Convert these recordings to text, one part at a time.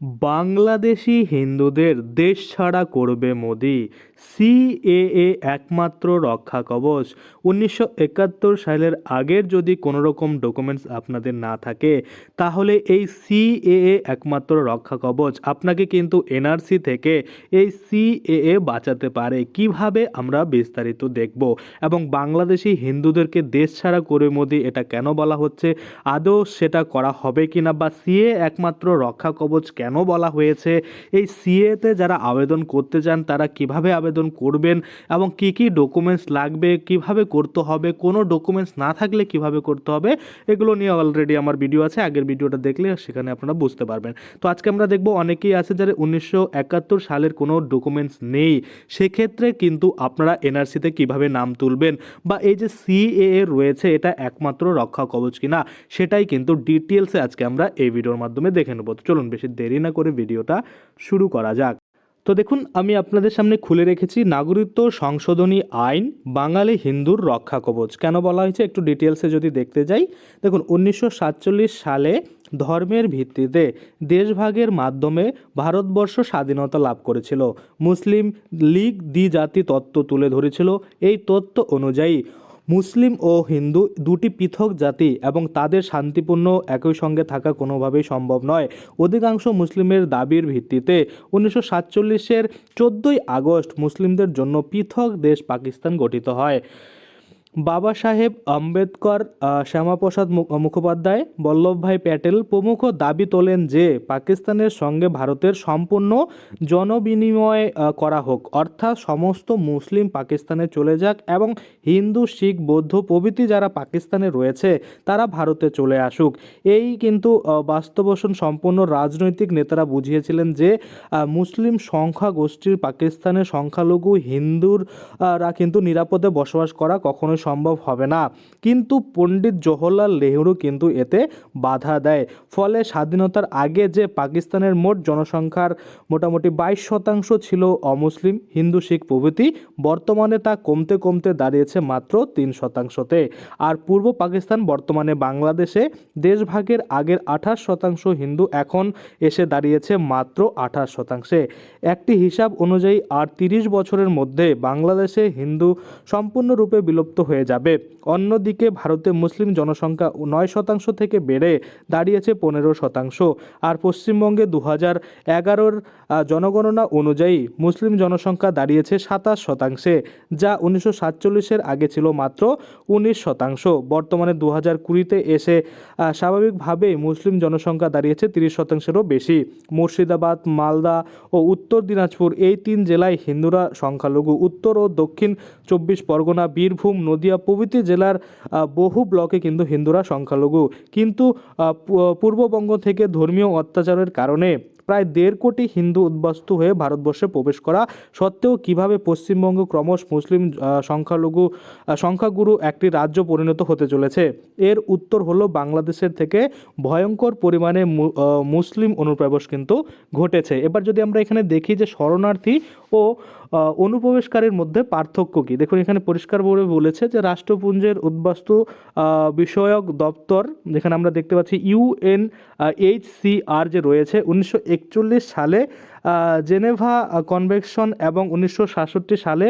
বাংলাদেশি হিন্দুদের দেশ ছাড়া করবে মোদি। সিএএ একমাত্র রক্ষা কবচ। উনিশশো একাত্তর সালের আগের যদি কোনো রকম ডকুমেন্টস আপনাদের না থাকে, তাহলে এই সিএএ একমাত্র রক্ষা কবচ। আপনাকে কিন্তু এনআরসি থেকে এই সিএএ বাঁচাতে পারে। কীভাবে আমরা বিস্তারিত দেখব? এবং বাংলাদেশি হিন্দুদেরকে দেশ ছাড়া করে মোদি এটা কেন বলা হচ্ছে? আদৌ সেটা করা হবে কিনা? বা সিএ একমাত্র রক্ষা কবচ কেন বলা হয়েছে? এই সিএতে যারা আবেদন করতে চান, তারা কীভাবে আবেদন করবেন এবং কি কি ডকুমেন্টস লাগবে, কীভাবে করতে হবে, কোনো ডকুমেন্টস না থাকলে কীভাবে করতে হবে, এগুলো নিয়ে অলরেডি আমার ভিডিও আছে। আগের ভিডিওটা দেখলে সেখানে আপনারা বুঝতে পারবেন। তো আজকে আমরা দেখব অনেকেই আছে যারা উনিশশো একাত্তর সালের কোনো ডকুমেন্টস নেই। সেক্ষেত্রে কিন্তু আপনারা এনআরসিতে কীভাবে নাম তুলবেন বা এই যে সিএএ রয়েছে, এটা একমাত্র রক্ষা কবচ কিনা, সেটাই কিন্তু ডিটেলসে আজকে আমরা এই ভিডিওর মাধ্যমে দেখে নেব। চলুন বেশি দেরি না করে ভিডিওটা শুরু করা যাক। তো দেখুন, আমি আপনাদের সামনে খুলে রেখেছি নাগরিকত্ব সংশোধনী আইন, বাঙালি হিন্দুর রক্ষা কবচ। কেন বলা হয়েছে? একটু ডিটেলসে যদি দেখতে যাই। দেখুন, উনিশশো সাতচল্লিশ সালে ধর্মের ভিত্তিতে দেশভাগের মাধ্যমে ভারতবর্ষ স্বাধীনতা লাভ করেছিল। মুসলিম লীগ দ্বিজাতি তত্ত্ব তুলে ধরেছিল। এই তত্ত্ব অনুযায়ী মুসলিম ও হিন্দু দুটি পৃথক জাতি এবং তাদের শান্তিপূর্ণ একই সঙ্গে থাকা কোনোভাবেই সম্ভব নয়। অধিকাংশ মুসলিমের দাবির ভিত্তিতে উনিশশো সাতচল্লিশের চোদ্দোই আগস্ট মুসলিমদের জন্য পৃথক দেশ পাকিস্তান গঠিত হয়। বাবা সাহেব আম্বেদকর শ্যামাপ্রসাদ মুখোপাধ্যায় বল্লভভাই প্যাটেল প্রমুখ দাবি তোলেন যে পাকিস্তানের সঙ্গে ভারতের সম্পূর্ণ জনবিনিময় করা হোক। অর্থাৎ সমস্ত মুসলিম পাকিস্তানে চলে যাক এবং হিন্দু, শিখ, বৌদ্ধ প্রভৃতি যারা পাকিস্তানে রয়েছে, তারা ভারতে চলে আসুক। এই কিন্তু বাস্তবসন সম্পন্ন রাজনৈতিক নেতারা বুঝিয়েছিলেন যে মুসলিম সংখ্যা গোষ্ঠীর পাকিস্তানের সংখ্যালঘু হিন্দুরা কিন্তু নিরাপদে বসবাস করা কখনোই সম্ভব হবে না। কিন্তু পণ্ডিত জওহরলাল নেহরু কিন্তু এতে বাধা দেয়। ফলে স্বাধীনতার আগে যে পাকিস্তানের মোট জনসংখ্যার মোটামুটি বাইশ শতাংশ ছিল অমুসলিম হিন্দু, শিখ প্রভৃতি, বর্তমানে তা কমতে কমতে দাঁড়িয়েছে মাত্র তিন শতাংশতে। আর পূর্ব পাকিস্তান, বর্তমানে বাংলাদেশে দেশভাগের আগের আঠাশ শতাংশ হিন্দু এখন এসে দাঁড়িয়েছে মাত্র আঠাশ শতাংশে। একটি হিসাব অনুযায়ী আর তিরিশ বছরের মধ্যে বাংলাদেশে হিন্দু সম্পূর্ণরূপে বিলুপ্ত হয়ে যাবে। অন্যদিকে ভারতে মুসলিম জনসংখ্যা নয় শতাংশ থেকে বেড়ে দাঁড়িয়েছে পনেরো শতাংশ। আর পশ্চিমবঙ্গে দু হাজার এগারোর জনগণনা অনুযায়ী মুসলিম জনসংখ্যা দাঁড়িয়েছে সাতাশ শতাংশে, যা উনিশশো সাতচল্লিশের আগে ছিল মাত্র উনিশ শতাংশ। বর্তমানে দু হাজার কুড়িতে এসে স্বাভাবিকভাবেই মুসলিম জনসংখ্যা দাঁড়িয়েছে তিরিশ শতাংশেরও বেশি। মুর্শিদাবাদ, মালদা ও উত্তর দিনাজপুর এই তিন জেলায় হিন্দুরা সংখ্যালঘু। উত্তর ও দক্ষিণ চব্বিশ পরগনা, বীরভূম নদিয়া প্রভৃতি জেলার বহু ব্লকে কিন্তু হিন্দুরা সংখ্যালঘু। কিন্তু পূর্ববঙ্গ থেকে ধর্মীয় অত্যাচারের কারণে প্রায় দেড় কোটি হিন্দু উদ্বাস্তু হয়ে ভারতবর্ষে প্রবেশ করা সত্ত্বেও কীভাবে পশ্চিমবঙ্গ ক্রমশ মুসলিম সংখ্যালঘু সংখ্যাগুরু একটি রাজ্য পরিণত হতে চলেছে, এর উত্তর হলো বাংলাদেশের থেকে ভয়ঙ্কর পরিমাণে মুসলিম অনুপ্রবেশ কিন্তু ঘটেছে। এবার যদি আমরা এখানে দেখি যে শরণার্থী ও অনুপ্রবেশকারীর মধ্যে পার্থক্য কী? দেখুন, এখানে পরিষ্কারভাবে বলেছে যে রাষ্ট্রপুঞ্জের উদ্বাস্তু বিষয়ক দপ্তর, যেখানে আমরা দেখতে পাচ্ছি ইউএন এইচ সি আর যে রয়েছে, উনিশশো একচল্লিশ সালে জেনেভা কনভেনশন এবং উনিশশো সাতষট্টি সালে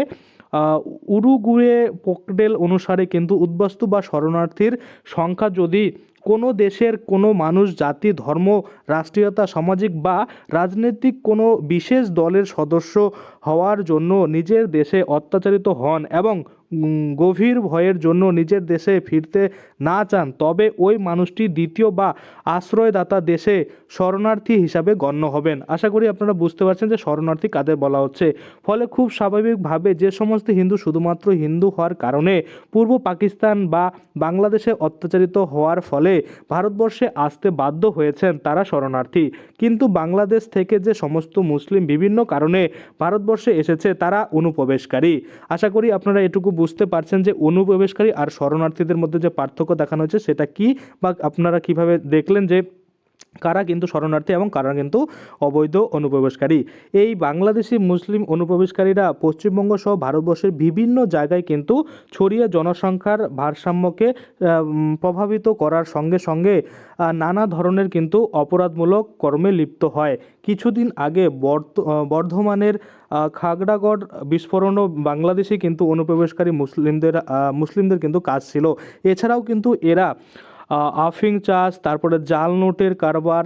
উরুগুয়ে পোকডেল অনুসারে কিন্তু উদ্বাস্তু বা শরণার্থীর সংখ্যা যদি কোনো দেশের কোনো মানুষ, জাতি, ধর্ম, রাষ্ট্রীয়তা, সামাজিক বা রাজনৈতিক কোনো বিশেষ দলের সদস্য হওয়ার জন্য নিজের দেশে অত্যাচারিত হন এবং গভীর ভয়ের জন্য নিজের দেশে ফিরতে না চান, তবে ওই মানুষটি দ্বিতীয় বা আশ্রয়দাতা দেশে শরণার্থী হিসাবে গণ্য হবেন। আশা করি আপনারা বুঝতে পারছেন যে শরণার্থী কাদের বলা হচ্ছে। ফলে খুব স্বাভাবিকভাবে যে সমস্ত হিন্দু, শুধুমাত্র হিন্দু হওয়ার কারণে পূর্ব পাকিস্তান বা বাংলাদেশে অত্যাচারিত হওয়ার ফলে ভারতবর্ষে আসতে বাধ্য হয়েছেন তারা শরণার্থী। কিন্তু বাংলাদেশ থেকে যে সমস্ত মুসলিম বিভিন্ন কারণে ভারতবর্ষে এসেছে তারা অনুপ্রবেশকারী। আশা করি আপনারা এটুকু বুঝতে পারছেন যে অনুপ্রবেশকারী আর শরণার্থীদের মধ্যে যে পার্থক্য দেখানো হয়েছে, সেটা কি? বা আপনারা কীভাবে দেখলেন যে কারা কিন্তু শরণার্থী এবং কারা কিন্তু অবৈধ অনুপ্রবেশকারী? এই বাংলাদেশি মুসলিম অনুপ্রবেশকারীরা পশ্চিমবঙ্গ সহ ভারতবর্ষের বিভিন্ন জায়গায় কিন্তু ছড়িয়ে জনসংখ্যার ভারসাম্যকে প্রভাবিত করার সঙ্গে সঙ্গে নানা ধরনের কিন্তু অপরাধমূলক কর্মে লিপ্ত হয়। কিছুদিন আগে বর্ধমানের খাগড়াগড় বিস্ফোরণও বাংলাদেশে কিন্তু অনুপ্রবেশকারী মুসলিমদের মুসলিমদের কিন্তু কাজ ছিল। এছাড়াও কিন্তু এরা আফিং চাষ, তারপরে জাল নোটের কারবার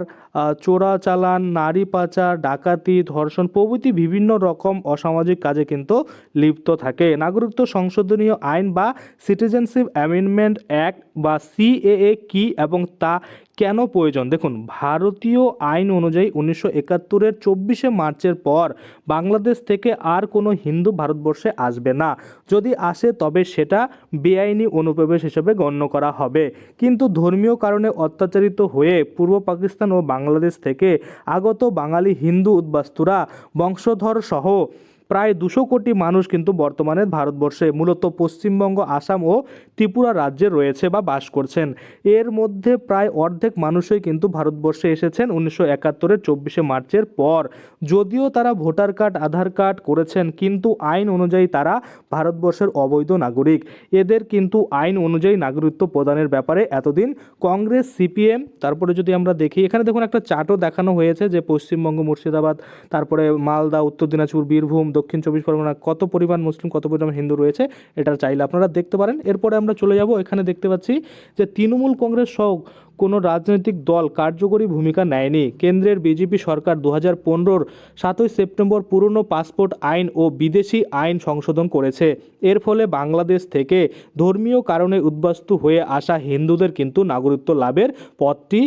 চোরা চালান, নারী পাচার, ডাকাতি, ধর্ষণ প্রভৃতি বিভিন্ন রকম অসামাজিক কাজে কিন্তু লিপ্ত থাকে। নাগরিকত্ব সংশোধনীয় আইন বা সিটিজেনশিপ অ্যামেন্ডমেন্ট অ্যাক্ট বা সিএএ কি এবং তা কেন প্রয়োজন? দেখুন, ভারতীয় আইন অনুযায়ী উনিশশো একাত্তরের চব্বিশে মার্চের পর বাংলাদেশ থেকে আর কোনো হিন্দু ভারতবর্ষে আসবে না। যদি আসে, তবে সেটা বেআইনি অনুপ্রবেশ হিসেবে গণ্য করা হবে। কিন্তু ধর্মীয় কারণে অত্যাচারিত হয়ে পূর্ব পাকিস্তান ও বাংলাদেশ থেকে আগত বাঙালি হিন্দু উদ্বাস্তুরা বংশধর সহ প্রায় দুশো কোটি মানুষ কিন্তু বর্তমানে ভারতবর্ষে, মূলত পশ্চিমবঙ্গ, আসাম ও ত্রিপুরা রাজ্যে রয়েছে বা বাস করছেন। এর মধ্যে প্রায় অর্ধেক মানুষই কিন্তু ভারতবর্ষে এসেছেন উনিশশো একাত্তরের চব্বিশে মার্চের পর। যদিও তারা ভোটার কার্ড, আধার কার্ড করেছেন, কিন্তু আইন অনুযায়ী তারা ভারতবর্ষের অবৈধ নাগরিক। এদের কিন্তু আইন অনুযায়ী নাগরিকত্ব প্রদানের ব্যাপারে এতদিন কংগ্রেস, সিপিএম, তারপরে যদি আমরা দেখি, এখানে দেখুন একটা চার্টও দেখানো হয়েছে যে পশ্চিমবঙ্গ মুর্শিদাবাদ, তারপরে মালদা, উত্তর দিনাজপুর, বীরভূম দক্ষিণ চব্বিশ পরগনা কত পরিমাণ মুসলিম, কত পরিমাণ হিন্দু রয়েছে, এটা চাইলে আপনারা দেখতে পারেন। এরপরে আমরা চলে যাব। এখানে দেখতে পাচ্ছি যে তৃণমূল কংগ্রেস সহ কোনো রাজনৈতিক দল কার্যকরী ভূমিকা নেয়নি। কেন্দ্রের বিজেপি সরকার দু হাজার পনেরোর সাতই সেপ্টেম্বর পুরনো পাসপোর্ট আইন ও বিদেশি আইন সংশোধন করেছে। এর ফলে বাংলাদেশ থেকে ধর্মীয় কারণে উদ্বাস্তু হয়ে আসা হিন্দুদের কিন্তু নাগরিকত্ব লাভের পথটি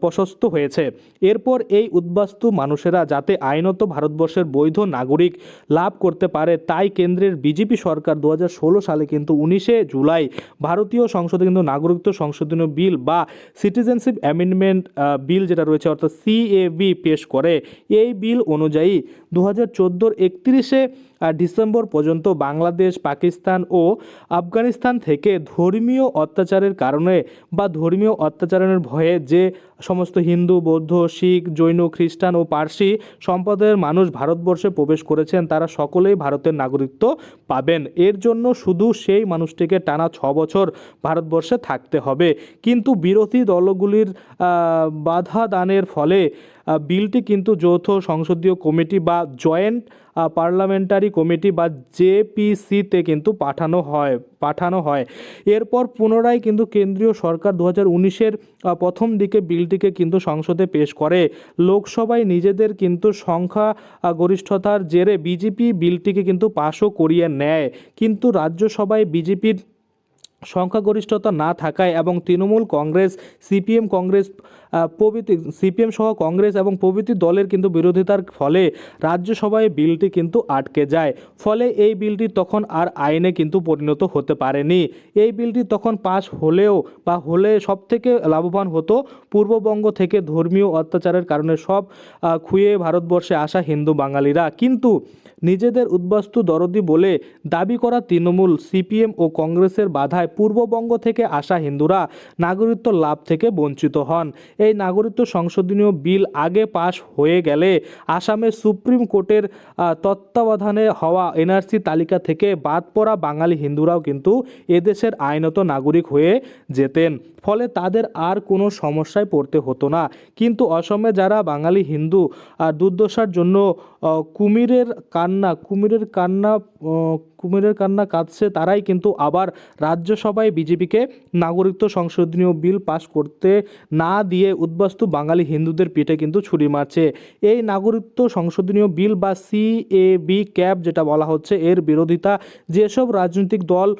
প্রশস্ত হয়েছে। এরপর এই উদ্বাস্তু মানুষেরা যাতে আইনত ভারতবর্ষের বৈধ নাগরিক লাভ করতে পারে, তাই কেন্দ্রের বিজেপি সরকার দু হাজার ষোলো সালে কিন্তু উনিশে জুলাই ভারতীয় সংসদে কিন্তু নাগরিকত্ব সংশোধনী বিল বা সিটিজেনশিপ অ্যামেন্ডমেন্ট বিল যেটা রয়েছে, অর্থাৎ সিএবি পেশ করে। এই বিল অনুযায়ী দু হাজার চোদ্দোর একত্রিশে ডিসেম্বর পর্যন্ত বাংলাদেশ, পাকিস্তান ও আফগানিস্তান থেকে ধর্মীয় অত্যাচারের কারণে বা ধর্মীয় অত্যাচারের ভয়ে যে সমস্ত হিন্দু, বৌদ্ধ, শিখ, জৈন, খ্রিস্টান ও পার্সি সম্প্রদায়ের মানুষ ভারতবর্ষে প্রবেশ করেছেন, তারা সকলেই ভারতের নাগরিকত্ব পাবেন। এর জন্য শুধু সেই মানুষটিকে টানা ছ বছর ভারতবর্ষে থাকতে হবে। কিন্তু বিরোধী দলগুলির বাধা দানের ফলে বিলটি কিন্তু যৌথ সংসদীয় কমিটি বা জয়েন্ট পার্লামেন্টারি কমিটি বা জেপিসিতে কিন্তু পাঠানো হয় পাঠানো হয়। এরপর পুনরায় কিন্তু কেন্দ্রীয় সরকার দু হাজার প্রথম দিকে বিলটিকে কিন্তু সংসদে পেশ করে। লোকসভায় নিজেদের কিন্তু সংখ্যা গরিষ্ঠতার জেরে বিজেপি বিলটিকে কিন্তু পাশও করিয়ে নেয়। কিন্তু রাজ্যসভায় বিজেপির সংখ্যাগরিষ্ঠতা না থাকায় এবং তৃণমূল কংগ্রেস, সিপিএম কংগ্রেস প্রভৃতি সিপিএম সহ কংগ্রেস এবং প্রভৃতি দলের কিন্তু বিরোধিতার ফলে রাজ্যসভায় বিলটি কিন্তু আটকে যায়। ফলে এই বিলটি তখন আর আইনে কিন্তু পরিণত হতে পারেনি। এই বিলটি তখন পাশ হলেও বা হলে সব থেকে লাভবান হতো পূর্ববঙ্গ থেকে ধর্মীয় অত্যাচারের কারণে সব খুয়ে ভারতবর্ষে আসা হিন্দু বাঙালিরা। কিন্তু নিজেদের উদ্বাস্তু দরদি বলে দাবি করা তৃণমূল, সিপিএম ও কংগ্রেসের বাধায় পূর্ববঙ্গ থেকে আসা হিন্দুরা নাগরিকত্ব লাভ থেকে বঞ্চিত হন। এই নাগরিকত্ব সংশোধনীয় বিল আগে পাশ হয়ে গেলে আসামে সুপ্রিম কোর্টের তত্ত্বাবধানে হওয়া এনআরসি তালিকা থেকে বাদ পড়া বাঙালি হিন্দুরাও কিন্তু এদেশের আইনত নাগরিক হয়ে যেতেন। ফলে তাদের আর কোনো সমস্যায় পড়তে হতো না। কিন্তু অসমে যারা বাঙালি হিন্দু আর দুর্দশার জন্য কুমিরের কান্না কুমিরের কান্না কুমিরের কান্না কাঁদছে তারাই কিন্তু আবার রাজ্যসভায় বিজেপিকে নাগরিকত্ব সংশোধনীয় বিল পাশ করতে না দিয়ে উদ্বাস্তু বাঙালি হিন্দুদের পিঠে কিন্তু ছুরি মারছে। এই নাগরিকত্ব সংশোধনীয় বিল বা সিএবি ক্যাব যেটা বলা হচ্ছে, এর বিরোধিতা যেসব রাজনৈতিক দল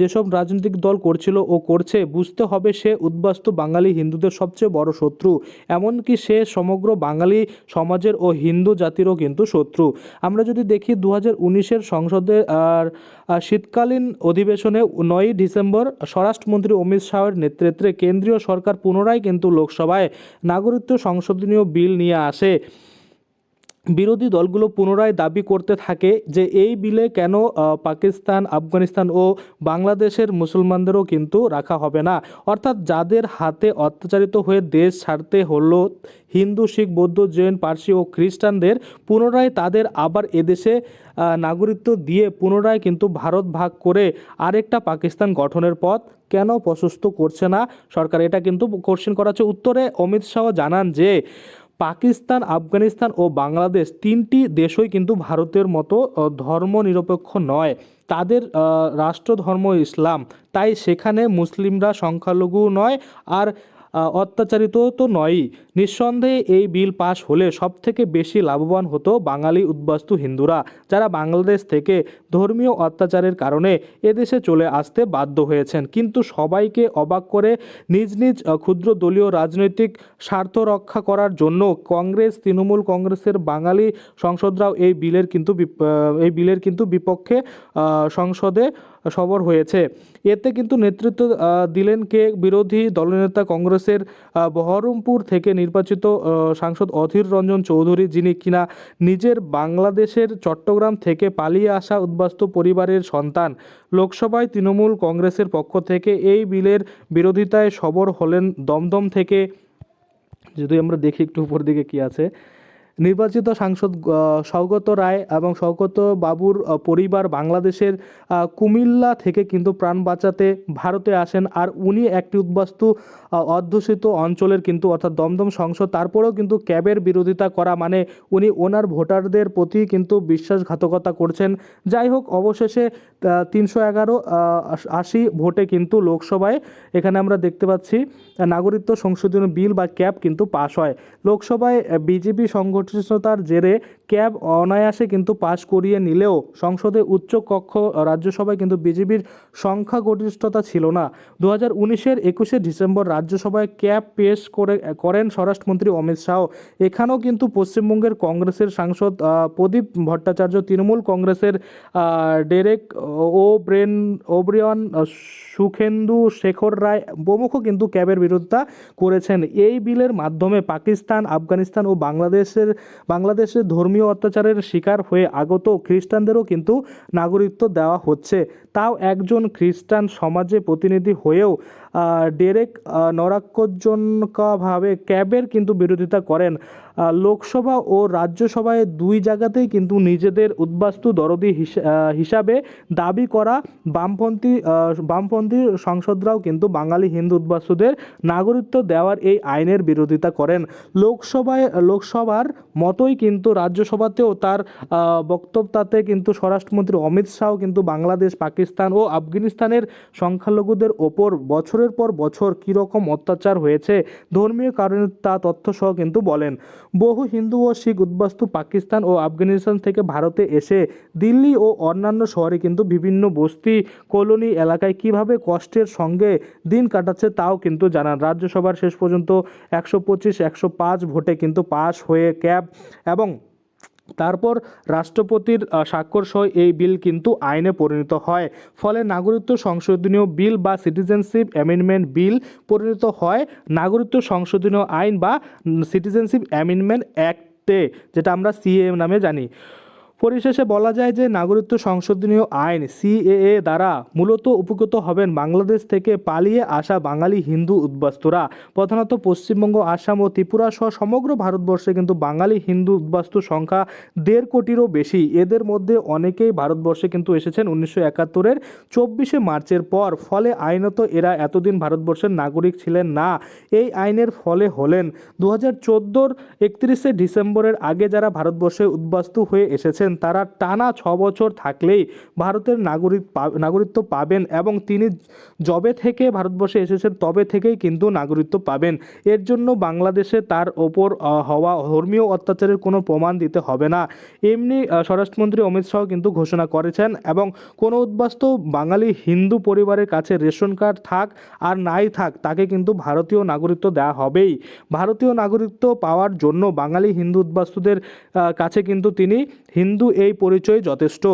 যেসব রাজনৈতিক দল করছিল ও করছে, বুঝতে হবে সে উদ্বাস্তু বাঙালি হিন্দুদের সবচেয়ে বড় শত্রু। এমনকি সে সমগ্র বাঙালি সমাজের ও হিন্দু জাতিরও কিন্তু শত্রু। আমরা যদি দেখি দু হাজার উনিশের সংসদে আর শীতকালীন অধিবেশনে নয়ই ডিসেম্বর স্বরাষ্ট্রমন্ত্রী অমিত শাহের নেতৃত্বে কেন্দ্রীয় সরকার পুনরায় কিন্তু লোকসভায় নাগরিকত্ব সংশোধনীয় বিল নিয়ে আসে। বিরোধী দলগুলো পুনরায় দাবি করতে থাকে যে এই বিলে কেন পাকিস্তান, আফগানিস্তান ও বাংলাদেশের মুসলমানদেরও কিন্তু রাখা হবে না। অর্থাৎ যাদের হাতে অত্যাচারিত হয়ে দেশ ছাড়তে হলো হিন্দু, শিখ, বৌদ্ধ, জৈন, পার্সি ও খ্রিস্টানদের, পুনরায় তাদের আবার এদেশে নাগরিকত্ব দিয়ে পুনরায় কিন্তু ভারত ভাগ করে আরেকটা পাকিস্তান গঠনের পথ কেন প্রশস্ত করছে না? সরকার এটা কিন্তু কোশ্চেন করা হচ্ছে উত্তরে অমিত শাহ জানান যে পাকিস্তান আফগানিস্তান ও বাংলাদেশ তিনটি দেশই কিন্তু ভারতের মতো ধর্ম নিরপেক্ষ নয়। তাদের আহ, রাষ্ট্র ধর্ম ইসলাম। তাই সেখানে মুসলিমরা সংখ্যালঘু নয় আর অত্যাচারিত তো নয়ই। নিঃসন্দেহে এই বিল পাশ হলে সবথেকে বেশি লাভবান হতো বাঙালি উদ্বাস্তু হিন্দুরা, যারা বাংলাদেশ থেকে ধর্মীয় অত্যাচারের কারণে এদেশে চলে আসতে বাধ্য হয়েছেন। কিন্তু সবাইকে অবাক করে নিজ নিজ ক্ষুদ্র দলীয় রাজনৈতিক স্বার্থ রক্ষা করার জন্য কংগ্রেস, তৃণমূল কংগ্রেসের বাঙালি সংসদরাও এই বিলের কিন্তু এই বিলের কিন্তু বিপক্ষে সংসদে সবর হয়েছে। এতে কিন্তু নেতৃত্ব দিলেন কে? বিরোধী দলনেতা কংগ্রেসের বহরমপুর থেকে নির্বাচিত সাংসদ অধীর রঞ্জন চৌধুরী, যিনি কিনা নিজের বাংলাদেশের চট্টগ্রাম থেকে পালিয়ে আসা উদ্বাস্তু পরিবারের সন্তান। লোকসভায় তৃণমূল কংগ্রেসের পক্ষ থেকে এই বিলের বিরোধিতায় সবর হলেন দমদম থেকে। যদি আমরা দেখি একটু উপর দিকে কি আছে। নির্বাচিত সাংসদ সৌগত রায় এবং সৌগত বাবুর পরিবার বাংলাদেশের কুমিল্লা থেকে কিন্তু প্রাণ বাঁচাতে ভারতে আসেন। আর উনি একটি উদ্বাস্তু অধ্যুষিত অঞ্চলের কিন্তু অর্থাৎ দমদম সংসদ, তারপরেও কিন্তু ক্যাবের বিরোধিতা করা মানে উনি ওনার ভোটারদের প্রতি কিন্তু বিশ্বাসঘাতকতা করছেন। যাই হোক, অবশেষে তিনশো এগারো আশি ভোটে কিন্তু লোকসভায় এখানে আমরা দেখতে পাচ্ছি, নাগরিকত্ব সংশোধনী বিল বা ক্যাব কিন্তু পাশ হয়। লোকসভায় বিজেপি সংগঠিততার জেরে ক্যাব অনায়াসে কিন্তু পাশ করিয়ে নিলেও সংসদে উচ্চ কক্ষ রাজ্যসভায় কিন্তু বিজেপির সংখ্যাগরিষ্ঠতা ছিল না। দু হাজার উনিশের একুশে ডিসেম্বর রাজ্যসভায় ক্যাব পেশ করে, করেন স্বরাষ্ট্রমন্ত্রী অমিত শাহ। এখানেও কিন্তু পশ্চিমবঙ্গের কংগ্রেসের সাংসদ প্রদীপ ভট্টাচার্য তৃণমূল কংগ্রেসের Derek O'Brien, O'Brien Sukhendu Sekhar Roy প্রমুখ কিন্তু ক্যাবের বিরোধিতা করেছেন। এই বিলের মাধ্যমে পাকিস্তান, আফগানিস্তান ও বাংলাদেশের বাংলাদেশের ধর্মীয় অত্যাচারের শিকার হয়ে আগত খ্রিস্টানদেরও কিন্তু নাগরিকত্ব দেওয়া হচ্ছে। তাও একজন খ্রিস্টান সমাজে প্রতিনিধি হয়েও ডেরেক আহ, ক্যাবের কিন্তু বিরোধিতা করেন। লোকসভা ও রাজ্যসভায় দুই জায়গাতেই কিন্তু নিজেদের উদ্বাস্তু দরদি হিসা- হিসাবে দাবি করা বামপন্থী বামপন্থী সংসদরাও কিন্তু বাঙালি হিন্দু উদ্বাস্তুদের নাগরিকত্ব দেওয়ার এই আইনের বিরোধিতা করেন। লোকসভায় লোকসভার মতোই কিন্তু রাজ্যসভাতেও তার আহ, বক্তব্যতাতে কিন্তু স্বরাষ্ট্রমন্ত্রী অমিত শাহ কিন্তু বাংলাদেশ পাকিস্তান ও আফগানিস্তানের সংখ্যালঘুদের ওপর বছরের পর বছর কীরকম অত্যাচার হয়েছে? ধর্মীয় কারণে তা তথ্যসহ কিন্তু বলেন, বহু হিন্দু ও শিখ উদ্বাস্তু পাকিস্তান ও আফগানিস্তান থেকে ভারতে এসে দিল্লি ও অন্যান্য শহরে কিন্তু বিভিন্ন বস্তি, কলোনি এলাকায় কীভাবে কষ্টের সঙ্গে দিন কাটাচ্ছে তাও কিন্তু জানান। রাজ্যসভার শেষ পর্যন্ত একশো পঁচিশ, একশো পাঁচ ভোটে কিন্তু পাশ হয়ে ক্যাব এবং তারপর রাষ্ট্রপতির স্বাক্ষর সহ এই বিল কিন্তু আইনে পরিণত হয়। ফলে নাগরিকত্ব সংশোধনীয় বিল বা সিটিজেনশিপ অ্যামেন্ডমেন্ট বিল পরিণত হয়। নাগরিকত্ব সংশোধনীয় আইন বা সিটিজেনশিপ অ্যামেন্ডমেন্ট অ্যাক্টে, যেটা আমরা সিএম নামে জানি। পরিশেষে বলা যায় যে নাগরিকত্ব সংশোধনীয় আইন সিএএ দ্বারা মূলত উপকৃত হবেন বাংলাদেশ থেকে পালিয়ে আসা বাঙালি হিন্দু উদ্বাস্তুরা। প্রধানত পশ্চিমবঙ্গ, আসাম ও ত্রিপুরা সহ সমগ্র ভারতবর্ষে কিন্তু বাঙালি হিন্দু উদ্বাস্তুর সংখ্যা দেড় কোটিরও বেশি। এদের মধ্যে অনেকেই ভারতবর্ষে কিন্তু এসেছেন উনিশশো একাত্তরের চব্বিশে মার্চের পর, ফলে আইনত এরা এতদিন ভারতবর্ষের নাগরিক ছিলেন না। এই আইনের ফলে হলেন। দু হাজার চোদ্দোর একত্রিশে ডিসেম্বরের আগে যারা ভারতবর্ষে উদ্বাস্তু হয়ে এসেছেন তারা টানা ছ বছর থাকলেই ভারতের নাগরিক নাগরিকত্ব পাবেন এবং তিনি যবে থেকে ভারতবর্ষে এসেছেন তবে থেকেই কিন্তু নাগরিকত্ব পাবেন। এর জন্য বাংলাদেশে তার ওপর হওয়া ধর্মীয় অত্যাচারের কোনো প্রমাণ দিতে হবে না। এমনি স্বরাষ্ট্রমন্ত্রী অমিত শাহ কিন্তু ঘোষণা করেছেন এবং কোনো উদ্বাস্তু বাঙালি হিন্দু পরিবারের কাছে রেশন কার্ড থাক আর নাই থাক, তাকে কিন্তু ভারতীয় নাগরিকত্ব দেওয়া হবেই। ভারতীয় নাগরিকত্ব পাওয়ার জন্য বাঙালি হিন্দু উদ্বাস্তুদের কাছে কিন্তু তিনি হিন্দু কিন্তু এই পরিচয় যথেষ্ট।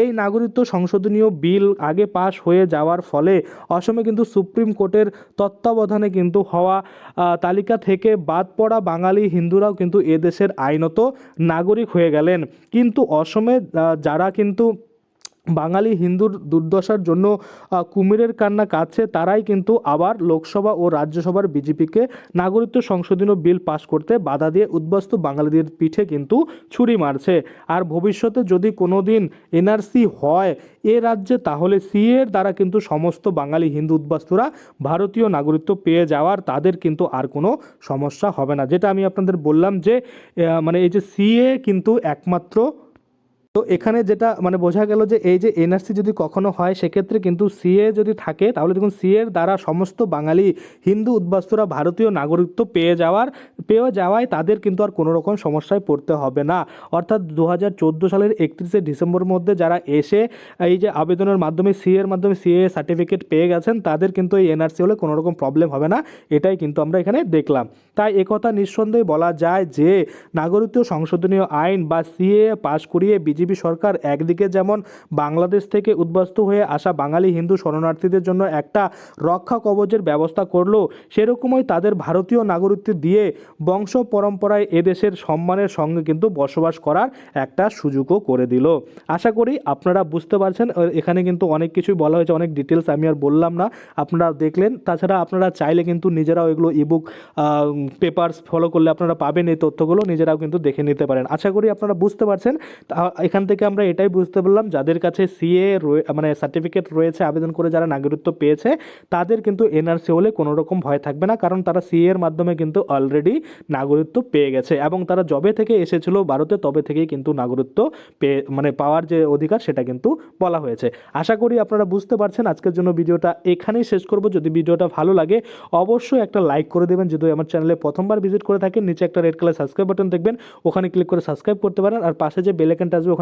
এই নাগরিকত্ব সংশোধনীয় বিল আগে পাশ হয়ে যাওয়ার ফলে অসমে কিন্তু সুপ্রিম কোর্টের তত্ত্বাবধানে কিন্তু হওয়া তালিকা থেকে বাদ পড়া বাঙালি হিন্দুরাও কিন্তু এদেশের আইনত নাগরিক হয়ে গেলেন। কিন্তু অসমে যারা কিন্তু বাঙালি হিন্দুর দুর্দশার জন্য কুমিরের কান্না কাঁদছে, তারাই কিন্তু আবার লোকসভা ও রাজ্যসভার বিজেপিকে নাগরিকত্ব সংশোধনী বিল পাশ করতে বাধা দিয়ে উদ্বাস্তু বাঙালিদের পিঠে কিন্তু ছুরি মারছে। আর ভবিষ্যতে যদি কোনো দিন এনআরসি হয় এ রাজ্যে, তাহলে সিএর দ্বারা কিন্তু সমস্ত বাঙালি হিন্দু উদ্বাস্তুরা ভারতীয় নাগরিকত্ব পেয়ে যাওয়ার তাদের কিন্তু আর কোনো সমস্যা হবে না। যেটা আমি আপনাদের বললাম যে মানে এই যে সিএ কিন্তু একমাত্র তো এখানে যেটা মানে বোঝা গেল যে এই যে এনআরসি যদি কখনো হয়, সেক্ষেত্রে কিন্তু সিএ যদি থাকে, তাহলে দেখুন সিএর দ্বারা সমস্ত বাঙালি হিন্দু উদ্বাস্তুরা ভারতীয় নাগরিকত্ব পেয়ে যাওয়ার, পেয়ে যাওয়ায় তাদের কিন্তু আর কোনো রকম সমস্যায় পড়তে হবে না। অর্থাৎ দু হাজার চোদ্দ সালের একত্রিশে ডিসেম্বর মধ্যে যারা এসে এই যে আবেদনের মাধ্যমে সিএর মাধ্যমে সিএ সার্টিফিকেট পেয়ে গেছেন, তাদের কিন্তু এই এনআরসি হলে কোনো রকম প্রবলেম হবে না। এটাই কিন্তু আমরা এখানে দেখলাম। তাই একথা নিঃসন্দেহে বলা যায় যে, নাগরিকত্ব সংশোধনীয় আইন বা সিএ পাশ করিয়ে বিজেপি সরকার একদিকে যেমন বাংলাদেশ থেকে উদ্বাস্তু হয়ে আসা বাঙালি হিন্দু শরণার্থীদের জন্য একটা রক্ষা কবচের ব্যবস্থা করল, সেরকমই তাদের ভারতীয় নাগরিকত্ব দিয়ে বংশ পরম্পরায় এদেশের সম্মানের সঙ্গে কিন্তু বসবাস করার একটা সুযোগও করে দিল। আশা করি আপনারা বুঝতে পারছেন এখানে কিন্তু অনেক কিছুই বলা হয়েছে, অনেক ডিটেলস আমি আর বললাম না, আপনারা দেখলেন। তাছাড়া আপনারা চাইলে কিন্তু নিজেরাও এগুলো ইবুক পেপারস ফলো করলে আপনারা পাবেন এই তথ্যগুলো, নিজেরাও কিন্তু দেখে নিতে পারেন। আশা করি আপনারা বুঝতে পারছেন। এখান থেকে আমরা এটাই বুঝতে পারলাম, যাদের কাছে সিএ মানে সার্টিফিকেট রয়েছে, আবেদন করে যারা নাগরিকত্ব পেয়েছে, তাদের কিন্তু এনআরসি হলে কোনো রকম ভয় থাকবে না, কারণ তারা সিএ এর মাধ্যমে কিন্তু অলরেডি নাগরিকত্ব পেয়ে গেছে এবং তারা জবে থেকে এসেছিল ভারতে, তবে থেকেই কিন্তু নাগরিকত্ব পেয়ে মানে পাওয়ার যে অধিকার, সেটা কিন্তু বলা হয়েছে। আশা করি আপনারা বুঝতে পারছেন, আজকের জন্য ভিডিওটা এখানেই শেষ করব। যদি ভিডিওটা ভালো লাগে, অবশ্যই একটা লাইক করে দেবেন। যদি আমার চ্যানেলে প্রথমবার ভিজিট করে থাকেন, নিচে একটা রেড কালার সাবস্ক্রাইব বাটন দেখবেন, ওখানে ক্লিক করে সাবস্ক্রাইব করতে পারেন, আর পাশে যে বেলেকেনটা আসবে ওখানে